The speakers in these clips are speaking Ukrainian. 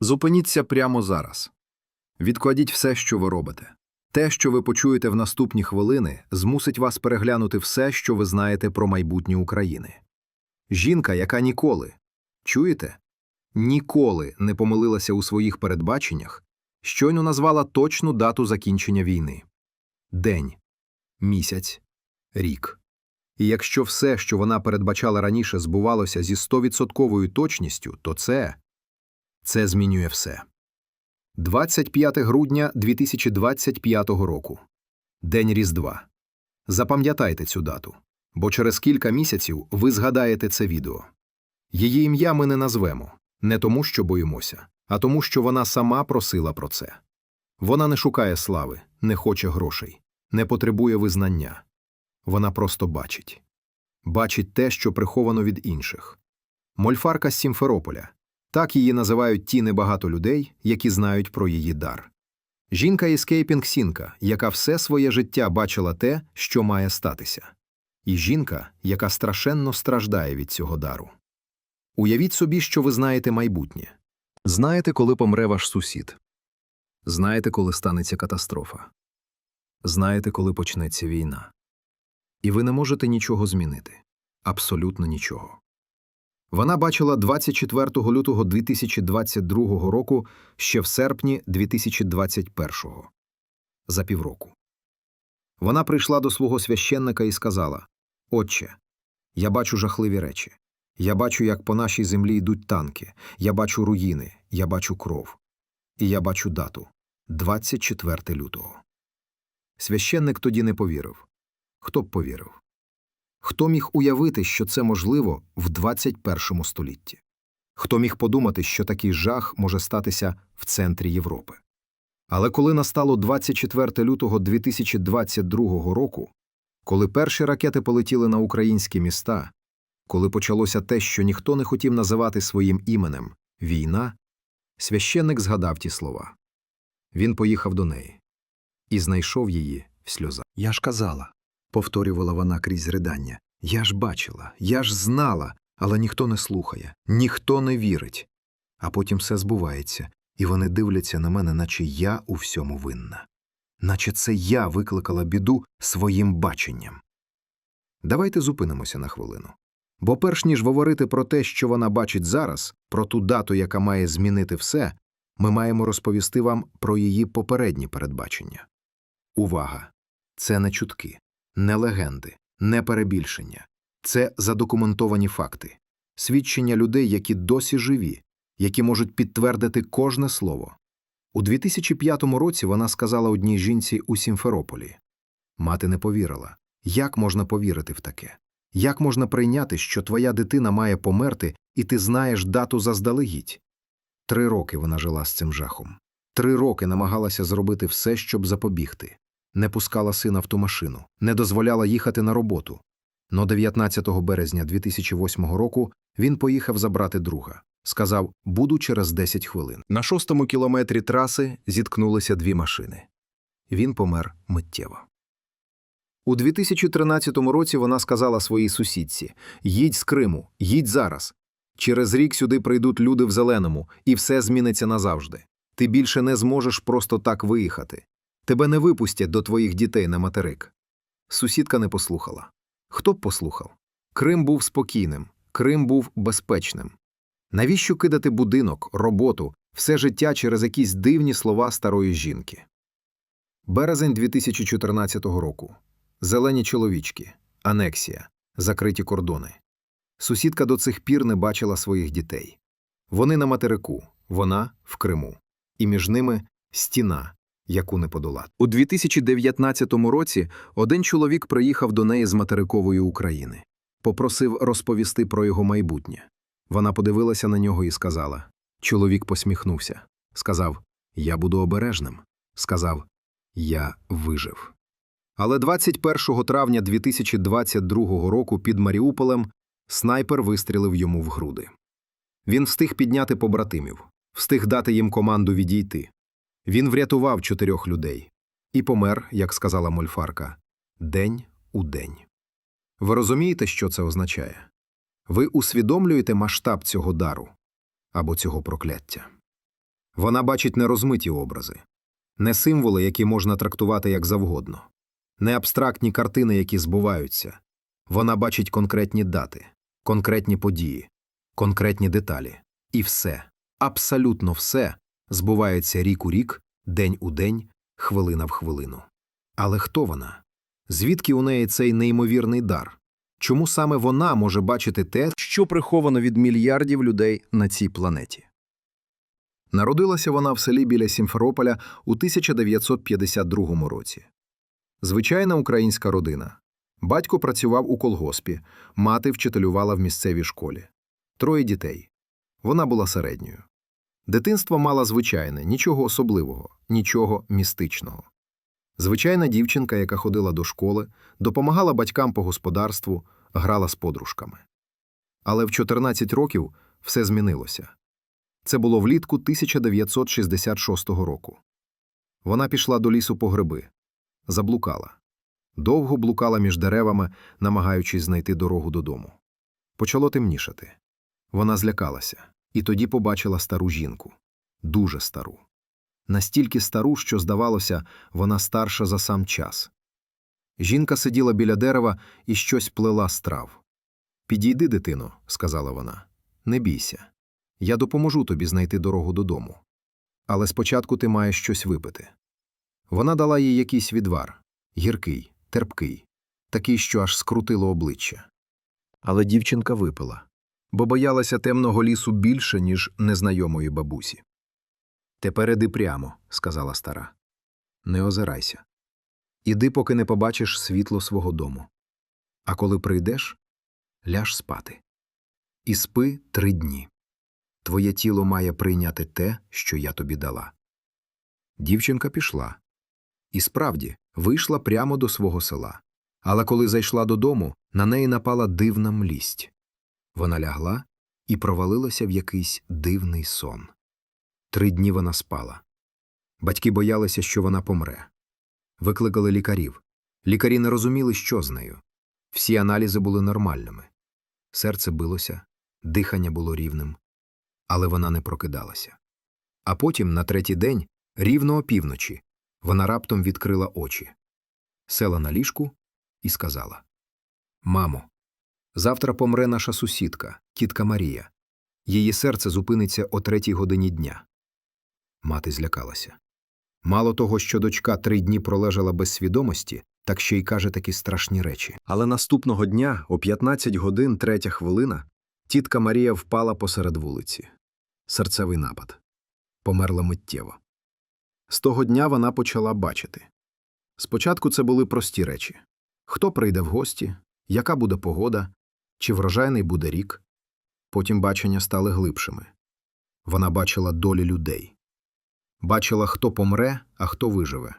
Зупиніться прямо зараз. Відкладіть все, що ви робите. Те, що ви почуєте в наступні хвилини, змусить вас переглянути все, що ви знаєте про майбутнє України. Жінка, яка ніколи, чуєте? Ніколи не помилилася у своїх передбаченнях, щойно назвала точну дату закінчення війни день, місяць, рік. І якщо все, що вона передбачала раніше, збувалося зі стовідсотковою точністю, то це це змінює все. 25 грудня 2025 року. День Різдва. Запам'ятайте цю дату, бо через кілька місяців ви згадаєте це відео. Її ім'я ми не назвемо не тому, що боїмося, а тому, що вона сама просила про це. Вона не шукає слави, не хоче грошей, не потребує визнання. Вона просто бачить. Бачить те, що приховано від інших. Мольфарка з Сімферополя. Так її називають ті небагато людей, які знають про її дар. Жінка ескейпінг Сінка, яка все своє життя бачила те, що має статися. І жінка, яка страшенно страждає від цього дару. Уявіть собі, що ви знаєте майбутнє. Знаєте, коли помре ваш сусід. Знаєте, коли станеться катастрофа. Знаєте, коли почнеться війна. І ви не можете нічого змінити. Абсолютно нічого. Вона бачила 24 лютого 2022 року ще в серпні 2021 за півроку. Вона прийшла до свого священника і сказала: Отче, я бачу жахливі речі. Я бачу, як по нашій землі йдуть танки, я бачу руїни, я бачу кров. І я бачу дату 24 лютого. Священник тоді не повірив. Хто б повірив? Хто міг уявити, що це можливо в 21 столітті? Хто міг подумати, що такий жах може статися в центрі Європи? Але коли настало 24 лютого 2022 року, коли перші ракети полетіли на українські міста, коли почалося те, що ніхто не хотів називати своїм іменем війна, священник згадав ті слова. Він поїхав до неї і знайшов її в сльозах. Я ж казала повторювала вона крізь ридання. Я ж бачила, я ж знала, але ніхто не слухає, ніхто не вірить. А потім все збувається, і вони дивляться на мене, наче я у всьому винна, наче це я викликала біду своїм баченням. Давайте зупинимося на хвилину. Бо перш ніж говорити про те, що вона бачить зараз, про ту дату, яка має змінити все, ми маємо розповісти вам про її попередні передбачення. Увага! Це не чутки не легенди, не перебільшення. Це задокументовані факти, свідчення людей, які досі живі, які можуть підтвердити кожне слово. У 2005 році вона сказала одній жінці у Сімферополі Мати не повірила. Як можна повірити в таке? Як можна прийняти, що твоя дитина має померти, і ти знаєш дату заздалегідь? Три роки вона жила з цим жахом. Три роки намагалася зробити все, щоб запобігти не пускала сина в ту машину, не дозволяла їхати на роботу. Но 19 березня 2008 року він поїхав забрати друга. Сказав буду через 10 хвилин. На шостому кілометрі траси зіткнулися дві машини. Він помер миттєво. У 2013 році вона сказала своїй сусідці Їдь з Криму, їдь зараз. Через рік сюди прийдуть люди в зеленому, і все зміниться назавжди. Ти більше не зможеш просто так виїхати. Тебе не випустять до твоїх дітей на материк. Сусідка не послухала. Хто б послухав? Крим був спокійним, Крим був безпечним. Навіщо кидати будинок, роботу, все життя через якісь дивні слова старої жінки? Березень 2014 року. Зелені чоловічки, анексія, закриті кордони. Сусідка до цих пір не бачила своїх дітей. Вони на материку, вона в Криму, і між ними стіна, яку не подолати. У 2019 році один чоловік приїхав до неї з материкової України, попросив розповісти про його майбутнє. Вона подивилася на нього і сказала. Чоловік посміхнувся. Сказав: Я буду обережним. Сказав: Я вижив. Але 21 травня 2022 року під Маріуполем снайпер вистрілив йому в груди. Він встиг підняти побратимів, встиг дати їм команду відійти. Він врятував чотирьох людей і помер, як сказала Мольфарка, день у день. Ви розумієте, що це означає? Ви усвідомлюєте масштаб цього дару або цього прокляття? Вона бачить не розмиті образи, не символи, які можна трактувати як завгодно, не абстрактні картини, які збуваються. Вона бачить конкретні дати, конкретні події, конкретні деталі. І все, абсолютно все збувається рік у рік, день у день, хвилина в хвилину. Але хто вона? Звідки у неї цей неймовірний дар? Чому саме вона може бачити те, що приховано від мільярдів людей на цій планеті? Народилася вона в селі біля Сімферополя у 1952 році. Звичайна українська родина. Батько працював у колгоспі, мати вчителювала в місцевій школі. Троє дітей. Вона була середньою. Дитинство мала звичайне, нічого особливого, нічого містичного. Звичайна дівчинка, яка ходила до школи, допомагала батькам по господарству, грала з подружками. Але в 14 років все змінилося. Це було влітку 1966 року. Вона пішла до лісу по гриби, заблукала. Довго блукала між деревами, намагаючись знайти дорогу додому. Почало темнішати. Вона злякалася і тоді побачила стару жінку. Дуже стару. Настільки стару, що, здавалося, вона старша за сам час. Жінка сиділа біля дерева і щось плела з трав. Підійди, дитино, сказала вона. Не бійся. Я допоможу тобі знайти дорогу додому. Але спочатку ти маєш щось випити. Вона дала їй якийсь відвар гіркий, терпкий, такий, що аж скрутило обличчя. Але дівчинка випила, бо боялася темного лісу більше, ніж незнайомої бабусі. Тепер іди прямо, сказала стара. Не озирайся. Іди, поки не побачиш світло свого дому. А коли прийдеш, ляж спати. І спи три дні. Твоє тіло має прийняти те, що я тобі дала. Дівчинка пішла. І справді вийшла прямо до свого села. Але коли зайшла додому, на неї напала дивна млість. Вона лягла і провалилася в якийсь дивний сон. Три дні вона спала. Батьки боялися, що вона помре. Викликали лікарів. Лікарі не розуміли, що з нею. Всі аналізи були нормальними. Серце билося, дихання було рівним. Але вона не прокидалася. А потім, на третій день, рівно опівночі, вона раптом відкрила очі, села на ліжку і сказала: Мамо, завтра помре наша сусідка, тітка Марія. Її серце зупиниться о третій годині дня. Мати злякалася. Мало того, що дочка три дні пролежала без свідомості, так ще й каже такі страшні речі. Але наступного дня, о 15 годин третя хвилина, тітка Марія впала посеред вулиці. Серцевий напад. Померла миттєво. З того дня вона почала бачити. Спочатку це були прості речі хто прийде в гості, яка буде погода, чи врожайний буде рік. Потім бачення стали глибшими. Вона бачила долі людей. Бачила, хто помре, а хто виживе,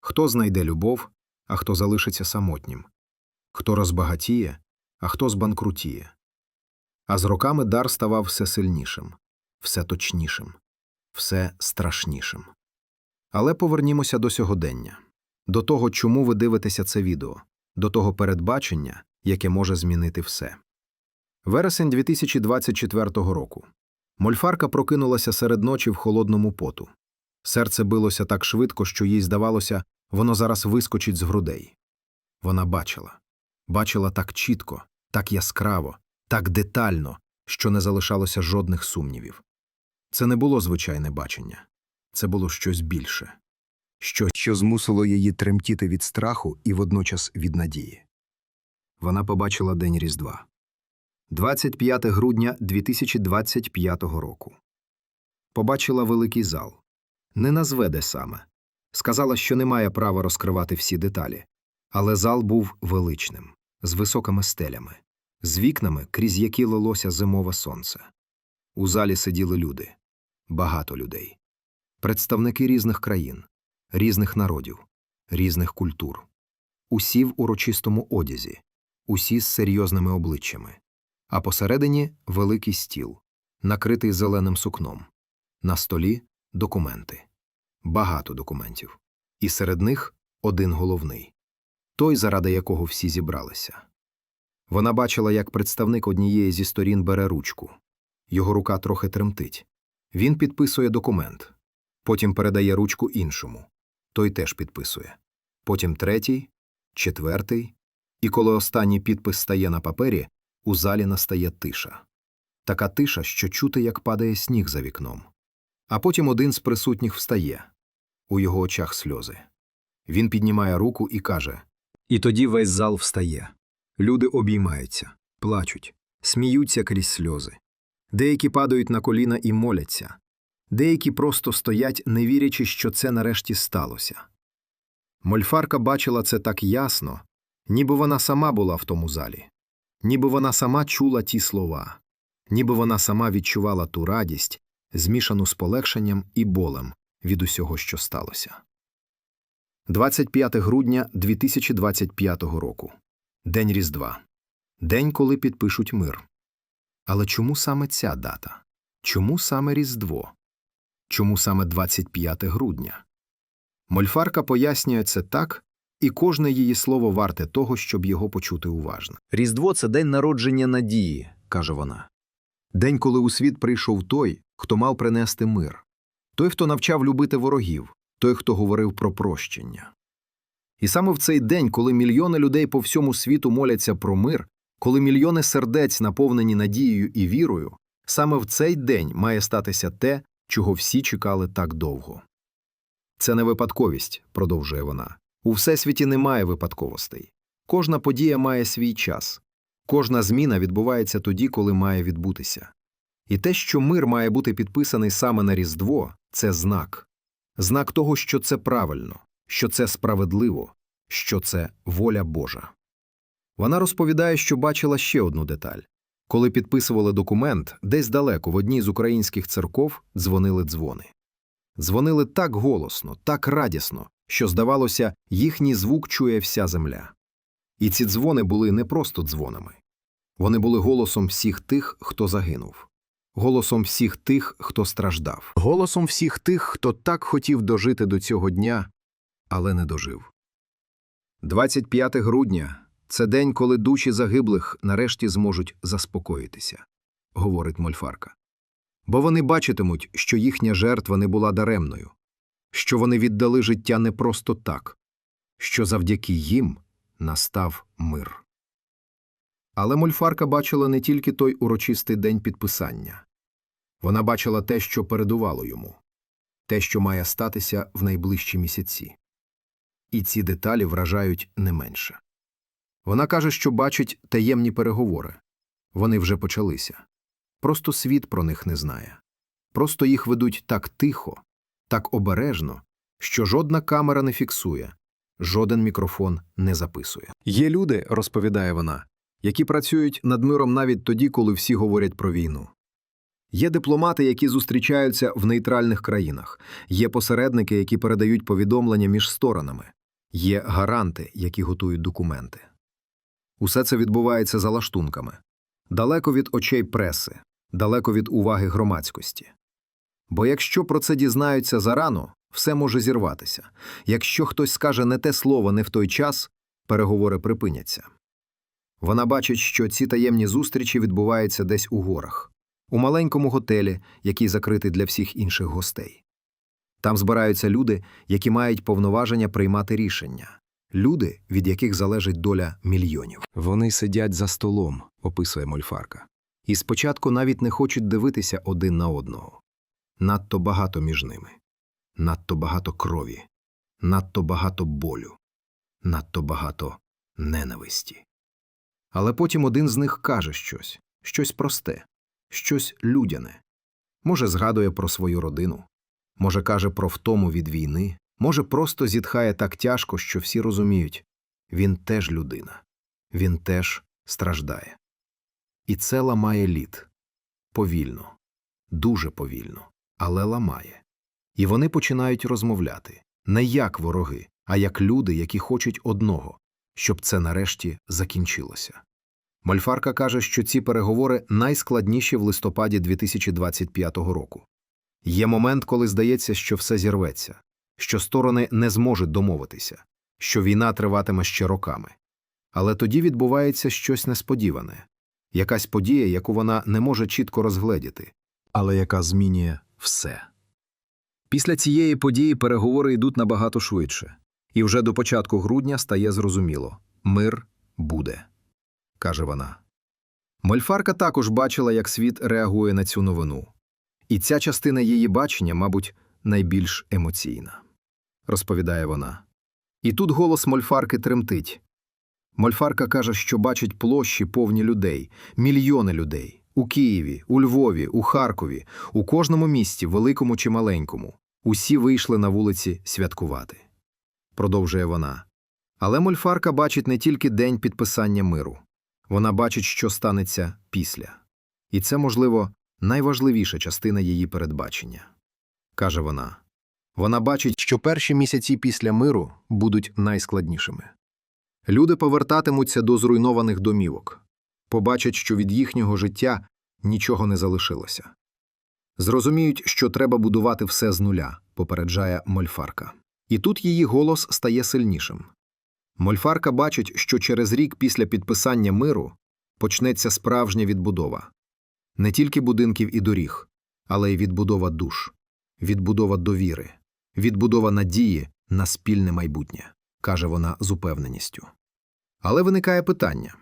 хто знайде любов, а хто залишиться самотнім, хто розбагатіє, а хто збанкрутіє. А з роками дар ставав все сильнішим, все точнішим, все страшнішим. Але повернімося до сьогодення, до того, чому ви дивитеся це відео, до того передбачення, яке може змінити все. Вересень 2024 року. Мольфарка прокинулася серед ночі в холодному поту. Серце билося так швидко, що їй здавалося, воно зараз вискочить з грудей. Вона бачила. Бачила так чітко, так яскраво, так детально, що не залишалося жодних сумнівів. Це не було звичайне бачення. Це було щось більше. Щось, що змусило її тремтіти від страху і водночас від надії. Вона побачила День Різдва. 25 грудня 2025 року. Побачила великий зал. Не назве де саме. Сказала, що не має права розкривати всі деталі. Але зал був величним, з високими стелями, з вікнами, крізь які лилося зимове сонце. У залі сиділи люди. Багато людей. Представники різних країн, різних народів, різних культур. Усі в урочистому одязі, усі з серйозними обличчями. А посередині великий стіл, накритий зеленим сукном. На столі документи. Багато документів. І серед них один головний той, заради якого всі зібралися. Вона бачила, як представник однієї зі сторін бере ручку. Його рука трохи тремтить. Він підписує документ, потім передає ручку іншому. Той теж підписує. Потім третій, четвертий, і коли останній підпис стає на папері, у залі настає тиша. Така тиша, що чути, як падає сніг за вікном. А потім один з присутніх встає. У його очах сльози. Він піднімає руку і каже І тоді весь зал встає. Люди обіймаються, плачуть, сміються крізь сльози. Деякі падають на коліна і моляться, деякі просто стоять, не вірячи, що це нарешті сталося. Мольфарка бачила це так ясно, ніби вона сама була в тому залі, ніби вона сама чула ті слова, ніби вона сама відчувала ту радість, змішану з полегшенням і болем від усього, що сталося. 25 грудня 2025 року. День Різдва. День, коли підпишуть мир. Але чому саме ця дата? Чому саме Різдво? Чому саме 25 грудня? Мольфарка пояснює це так, і кожне її слово варте того, щоб його почути уважно. Різдво це день народження надії, каже вона. День, коли у світ прийшов той, хто мав принести мир, той, хто навчав любити ворогів, той, хто говорив про прощення. І саме в цей день, коли мільйони людей по всьому світу моляться про мир, коли мільйони сердець наповнені надією і вірою, саме в цей день має статися те, чого всі чекали так довго. Це не випадковість, продовжує вона. У всесвіті немає випадковостей. Кожна подія має свій час. Кожна зміна відбувається тоді, коли має відбутися. І те, що мир має бути підписаний саме на Різдво, це знак. Знак того, що це правильно, що це справедливо, що це воля Божа. Вона розповідає, що бачила ще одну деталь. Коли підписували документ, десь далеко в одній з українських церков дзвонили дзвони. Дзвонили так голосно, так радісно, що, здавалося, їхній звук чує вся земля. І ці дзвони були не просто дзвонами. Вони були голосом всіх тих, хто загинув, голосом всіх тих, хто страждав, голосом всіх тих, хто так хотів дожити до цього дня, але не дожив. 25 грудня це день, коли душі загиблих нарешті зможуть заспокоїтися, говорить Мольфарка. Бо вони бачитимуть, що їхня жертва не була даремною, що вони віддали життя не просто так, що завдяки їм настав мир. Але Мольфарка бачила не тільки той урочистий день підписання. Вона бачила те, що передувало йому, те, що має статися в найближчі місяці. І ці деталі вражають не менше. Вона каже, що бачить таємні переговори. Вони вже почалися. Просто світ про них не знає. Просто їх ведуть так тихо, так обережно, що жодна камера не фіксує, жоден мікрофон не записує. Є люди, розповідає вона, які працюють над миром навіть тоді, коли всі говорять про війну. Є дипломати, які зустрічаються в нейтральних країнах, є посередники, які передають повідомлення між сторонами, є гаранти, які готують документи. Усе це відбувається за лаштунками, далеко від очей преси, далеко від уваги громадськості. Бо якщо про це дізнаються зарано, все може зірватися. Якщо хтось скаже не те слово не в той час, переговори припиняться. Вона бачить, що ці таємні зустрічі відбуваються десь у горах, у маленькому готелі, який закритий для всіх інших гостей. Там збираються люди, які мають повноваження приймати рішення, люди, від яких залежить доля мільйонів. Вони сидять за столом, описує Мольфарка, і спочатку навіть не хочуть дивитися один на одного. Надто багато між ними, надто багато крові, надто багато болю, надто багато ненависті. Але потім один з них каже щось, щось просте, щось людяне. Може, згадує про свою родину, може, каже про втому від війни, може, просто зітхає так тяжко, що всі розуміють. Він теж людина, він теж страждає. І це ламає лід. Повільно, дуже повільно, але ламає. І вони починають розмовляти не як вороги, а як люди, які хочуть одного, щоб це нарешті закінчилося. Мольфарка каже, що ці переговори найскладніші в листопаді 2025 року. Є момент, коли здається, що все зірветься, що сторони не зможуть домовитися, що війна триватиме ще роками. Але тоді відбувається щось несподіване якась подія, яку вона не може чітко розгледіти, але яка змінює все. Після цієї події переговори йдуть набагато швидше, і вже до початку грудня стає зрозуміло мир буде, каже вона. Мольфарка також бачила, як світ реагує на цю новину. І ця частина її бачення, мабуть, найбільш емоційна, розповідає вона. І тут голос Мольфарки тремтить. Мольфарка каже, що бачить площі повні людей, мільйони людей у Києві, у Львові, у Харкові, у кожному місті, великому чи маленькому. Усі вийшли на вулиці святкувати. Продовжує вона. Але Мольфарка бачить не тільки день підписання миру, вона бачить, що станеться після. І це, можливо, найважливіша частина її передбачення. Каже вона. Вона бачить, що перші місяці після миру будуть найскладнішими. Люди повертатимуться до зруйнованих домівок, побачать, що від їхнього життя нічого не залишилося. Зрозуміють, що треба будувати все з нуля, попереджає Мольфарка. І тут її голос стає сильнішим. Мольфарка бачить, що через рік після підписання миру почнеться справжня відбудова не тільки будинків і доріг, але й відбудова душ, відбудова довіри, відбудова надії на спільне майбутнє, каже вона з упевненістю. Але виникає питання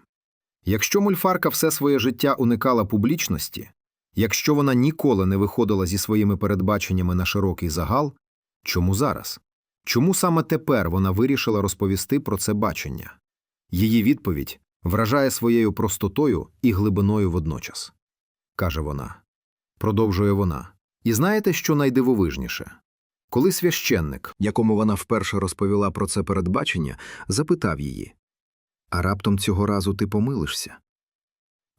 якщо мульфарка все своє життя уникала публічності, якщо вона ніколи не виходила зі своїми передбаченнями на широкий загал, чому зараз? Чому саме тепер вона вирішила розповісти про це бачення? Її відповідь вражає своєю простотою і глибиною водночас. каже вона. Продовжує вона. І знаєте, що найдивовижніше? Коли священник, якому вона вперше розповіла про це передбачення, запитав її А раптом цього разу ти помилишся?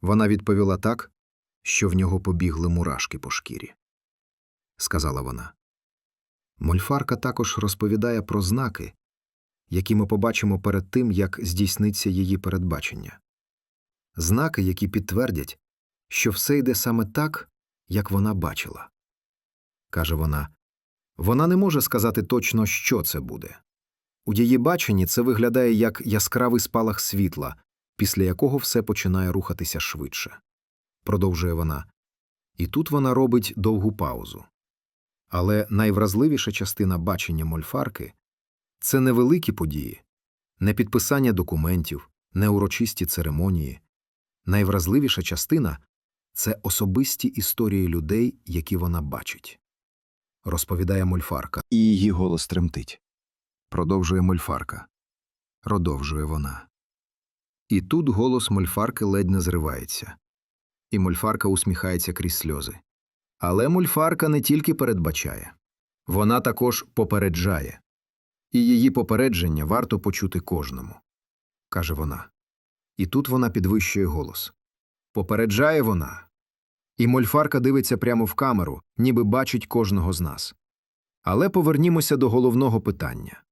Вона відповіла так, що в нього побігли мурашки по шкірі. Сказала вона. Мольфарка також розповідає про знаки, які ми побачимо перед тим, як здійсниться її передбачення. Знаки, які підтвердять, що все йде саме так, як вона бачила. Каже вона, вона не може сказати точно, що це буде. У її баченні це виглядає як яскравий спалах світла, після якого все починає рухатися швидше. Продовжує вона. І тут вона робить довгу паузу. Але найвразливіша частина бачення мольфарки це не великі події, не підписання документів, не урочисті церемонії. Найвразливіша частина це особисті історії людей, які вона бачить. Розповідає мольфарка, і її голос тремтить. Продовжує мольфарка. Продовжує вона. І тут голос мольфарки ледь не зривається. І мольфарка усміхається крізь сльози. Але мульфарка не тільки передбачає, вона також попереджає. І її попередження варто почути кожному, каже вона. І тут вона підвищує голос. Попереджає вона. І мольфарка дивиться прямо в камеру, ніби бачить кожного з нас. Але повернімося до головного питання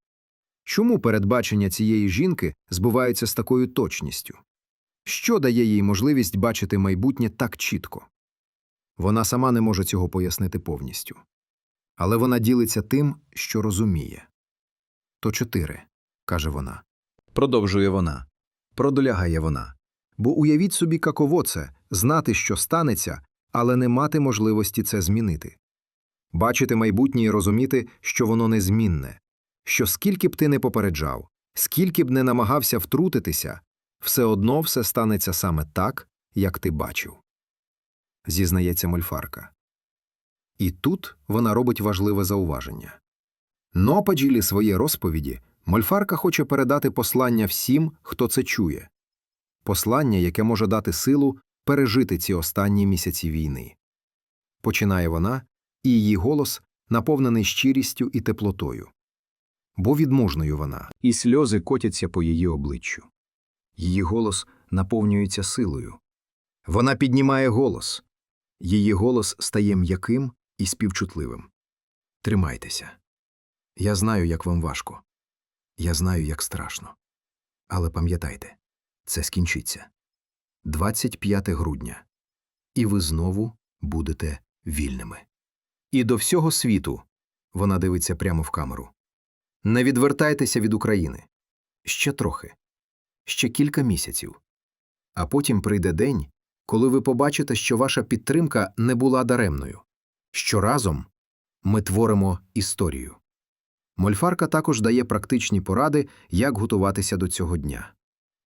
чому передбачення цієї жінки збуваються з такою точністю? Що дає їй можливість бачити майбутнє так чітко? Вона сама не може цього пояснити повністю. Але вона ділиться тим, що розуміє. То чотири, каже вона. Продовжує вона. Продолягає вона. Бо уявіть собі, каково це знати, що станеться, але не мати можливості це змінити. Бачити майбутнє і розуміти, що воно незмінне, що скільки б ти не попереджав, скільки б не намагався втрутитися, все одно все станеться саме так, як ти бачив зізнається мольфарка. І тут вона робить важливе зауваження. Но по ділі своєї розповіді мольфарка хоче передати послання всім, хто це чує послання, яке може дати силу пережити ці останні місяці війни. Починає вона, і її голос наповнений щирістю і теплотою. Бо відмужною вона, і сльози котяться по її обличчю. Її голос наповнюється силою. Вона піднімає голос. Її голос стає м'яким і співчутливим. Тримайтеся. Я знаю, як вам важко. Я знаю, як страшно. Але пам'ятайте, це скінчиться 25 грудня, і ви знову будете вільними. І до всього світу вона дивиться прямо в камеру. Не відвертайтеся від України ще трохи, ще кілька місяців. А потім прийде день, коли ви побачите, що ваша підтримка не була даремною, що разом ми творимо історію. Мольфарка також дає практичні поради, як готуватися до цього дня.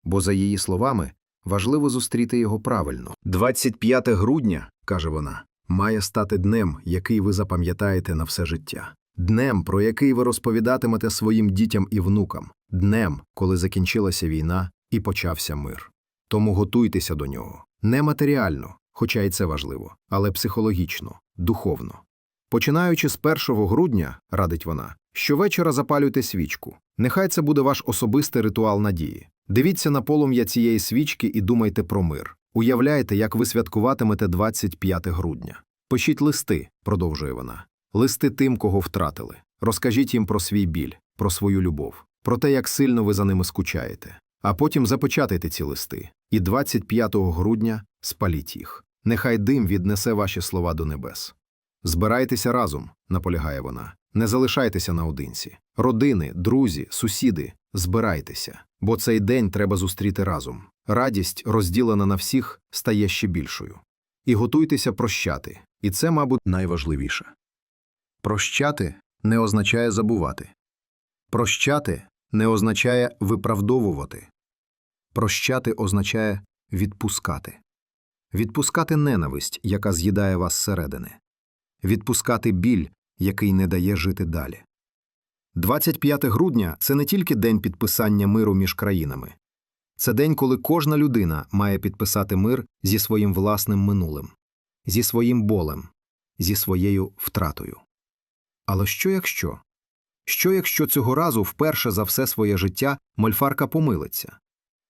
Бо, за її словами, важливо зустріти його правильно. 25 грудня, каже вона, має стати днем, який ви запам'ятаєте на все життя. Днем, про який ви розповідатимете своїм дітям і внукам, днем, коли закінчилася війна і почався мир. Тому готуйтеся до нього. Не матеріально, хоча й це важливо, але психологічно, духовно. Починаючи з 1 грудня, радить вона, щовечора запалюйте свічку. Нехай це буде ваш особистий ритуал надії. Дивіться на полум'я цієї свічки і думайте про мир. Уявляйте, як ви святкуватимете 25 грудня. Пишіть листи, продовжує вона. Листи тим, кого втратили. Розкажіть їм про свій біль, про свою любов, про те, як сильно ви за ними скучаєте. А потім запечатайте ці листи. І 25 грудня спаліть їх. Нехай дим віднесе ваші слова до небес. Збирайтеся разом, наполягає вона. Не залишайтеся наодинці. Родини, друзі, сусіди, збирайтеся, бо цей день треба зустріти разом. Радість, розділена на всіх, стає ще більшою. І готуйтеся прощати. І це, мабуть, найважливіше. Прощати не означає забувати. Прощати не означає виправдовувати. Прощати означає відпускати. Відпускати ненависть, яка з'їдає вас зсередини. Відпускати біль, який не дає жити далі. 25 грудня це не тільки день підписання миру між країнами. Це день, коли кожна людина має підписати мир зі своїм власним минулим, зі своїм болем, зі своєю втратою. Але що якщо? Що якщо цього разу вперше за все своє життя Мольфарка помилиться?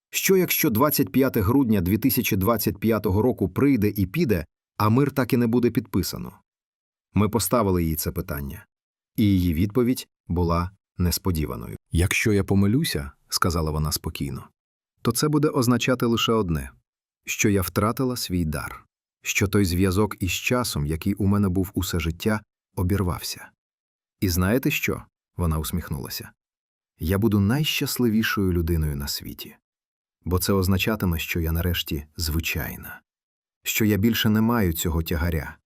Що якщо 25 грудня 2025 року прийде і піде, а мир так і не буде підписано? Ми поставили їй це питання, і її відповідь була несподіваною. Якщо я помилюся, сказала вона спокійно, то це буде означати лише одне що я втратила свій дар, що той зв'язок із часом, який у мене був усе життя, обірвався. І знаєте що? Вона усміхнулася. Я буду найщасливішою людиною на світі, бо це означатиме, що я нарешті звичайна, що я більше не маю цього тягаря,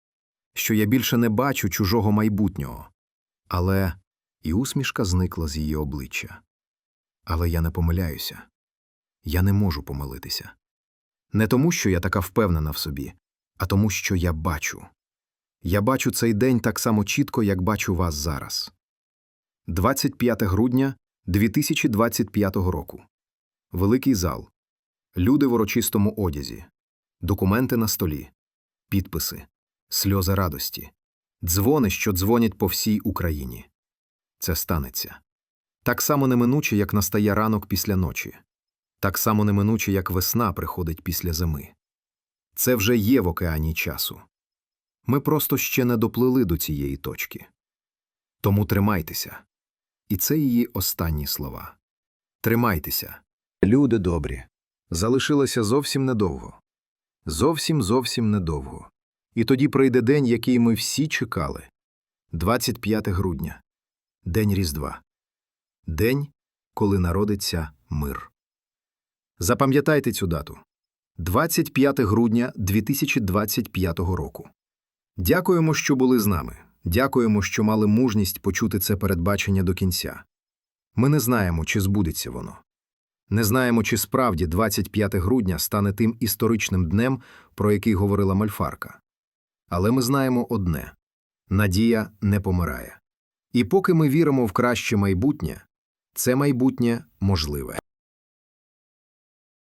що я більше не бачу чужого майбутнього. Але і усмішка зникла з її обличчя. Але я не помиляюся. Я не можу помилитися. Не тому, що я така впевнена в собі, а тому, що я бачу. Я бачу цей день так само чітко, як бачу вас зараз. 25 грудня 2025 року. Великий зал. Люди в урочистому одязі. Документи на столі. Підписи. Сльози радості. Дзвони, що дзвонять по всій Україні. Це станеться. Так само неминуче, як настає ранок після ночі. Так само неминуче, як весна приходить після зими. Це вже є в океані часу. Ми просто ще не доплили до цієї точки. Тому тримайтеся. І це її останні слова. Тримайтеся. Люди добрі. Залишилося зовсім недовго. Зовсім зовсім недовго. І тоді прийде день, який ми всі чекали 25 грудня, День Різдва. День, коли народиться мир. Запам'ятайте цю дату 25 грудня 2025 року. Дякуємо, що були з нами. Дякуємо, що мали мужність почути це передбачення до кінця. Ми не знаємо, чи збудеться воно. Не знаємо, чи справді 25 грудня стане тим історичним днем, про який говорила Мальфарка. Але ми знаємо одне надія не помирає. І поки ми віримо в краще майбутнє, це майбутнє можливе.